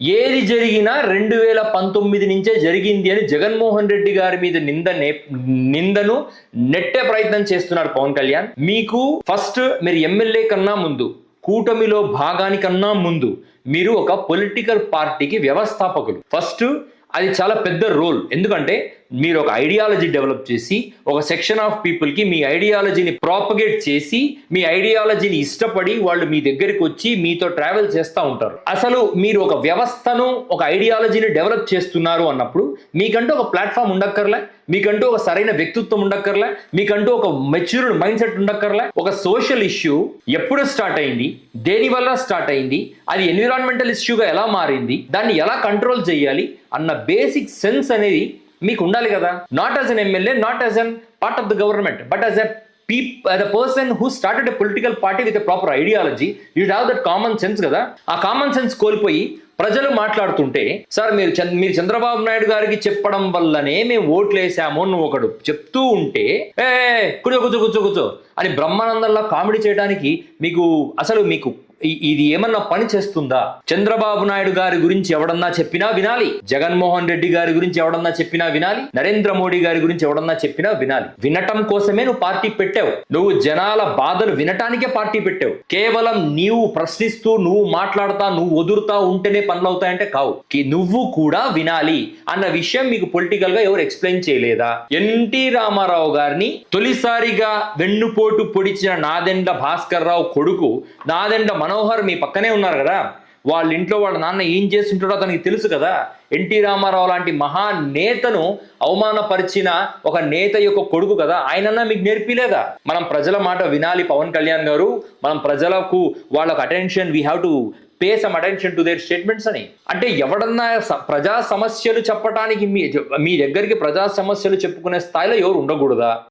ఏది జరిగినా రెండు వేల పంతొమ్మిది నుంచే జరిగింది అని జగన్మోహన్ రెడ్డి గారి మీద నింద నిందను నెట్టే ప్రయత్నం చేస్తున్నారు పవన్ కళ్యాణ్. మీకు ఫస్ట్ మీరు ఎమ్మెల్యే కన్నా ముందు కూటమిలో భాగానికన్నా ముందు మీరు ఒక పొలిటికల్ పార్టీకి వ్యవస్థాపకులు. ఫస్ట్ అది చాలా పెద్ద రోల్ ఎందుకంటే మీరు ఒక ఐడియాలజీ డెవలప్ చేసి ఒక సెక్షన్ ఆఫ్ పీపుల్కి మీ ఐడియాలజీని ప్రాపగేట్ చేసి మీ ఐడియాలజీని ఇష్టపడి వాళ్ళు మీ దగ్గరికి వచ్చి మీతో ట్రావెల్ చేస్తూ ఉంటారు. అసలు మీరు ఒక వ్యవస్థను ఒక ఐడియాలజీని డెవలప్ చేస్తున్నారు అన్నప్పుడు మీకంటూ ఒక ప్లాట్ఫామ్ ఉండక్కర్లే. మీకంటూ ఒక సరైన వ్యక్తిత్వం ఉండక్కర్లే మీకంటూ ఒక మెచ్యూర్డ్ మైండ్ సెట్ ఉండక్కర్లే. ఒక సోషల్ ఇష్యూ ఎప్పుడు స్టార్ట్ అయింది దేని వల్ల స్టార్ట్ అయింది అది ఎన్విరాన్మెంటల్ ఇష్యూగా ఎలా మారింది దాన్ని ఎలా కంట్రోల్ చేయాలి అన్న బేసిక్ సెన్స్ అనేది మీకు ఉండాలి కదా. Not as an MLA not as an part of the government but as a the person who started a political party with proper ideology you have that common sense కదా? ఆ common sense కోల్పోయి ప్రజలు మాట్లాడుతుంటే sir మీరు మీరు చంద్రబాబు నాయుడు గారికి చెప్పడం వల్లనే మేము ఓట్లు వేసాము అని నువ్వు ఒకడు చెప్తూ ఉంటే ఏ కూర్చో కూర్చో కూర్చో కూర్చో అని బ్రహ్మానందంలా కామెడీ చేయడానికి మీకు అసలు మీకు ఇది ఏమన్నా పని చేస్తుందా? చంద్రబాబు నాయుడు గారి గురించి ఎవడన్నా చెప్పినా వినాలి. జగన్మోహన్ రెడ్డి గారి గురించి ఎవడన్నా చెప్పినా వినాలి. నరేంద్ర మోడీ గారి గురించి ఎవడన్నా చెప్పినా వినాలి. వినటం కోసమే నువ్వు పార్టీ పెట్టావు. నువ్వు జనాల బాధలు వినటానికే పార్టీ పెట్టావు. కేవలం నీవు ప్రశ్నిస్తూ నువ్వు మాట్లాడతా నువ్వు వదురుతా ఉంటేనే పనులు అవుతాయంటే కావు. కి- నువ్వు కూడా వినాలి అన్న విషయం మీకు పొలిటికల్గా ఎవరు ఎక్స్ప్లెయిన్ చేయలేదా? ఎన్టీ రామారావు గారిని తొలిసారిగా వెన్నుపోటు పొడిచిన నాదెండ్ల భాస్కర్ రావు కొడుకు నాదెండ్ల మనోహర్ మీ పక్కనే ఉన్నారు కదా? వాళ్ళ ఇంట్లో వాళ్ళ నాన్న ఏం చేస్తుంటాడో అతనికి తెలుసు కదా? ఎన్టీ రామారావు లాంటి మహా నేతను అవమానపరిచిన ఒక నేత యొక్క కొడుకు కదా? ఆయనన్నా మీకు నేర్పిలేదా? మనం ప్రజల మాట వినాలి పవన్ కళ్యాణ్ గారు. మనం ప్రజలకు వాళ్ళకు attention we have to pay some attention to their statements అని. అంటే ఎవడన్నా ప్రజా సమస్యలు చెప్పడానికి మీ మీ దగ్గరికి ప్రజా సమస్యలు చెప్పుకునే స్థాయిలో ఎవరు ఉండకూడదా?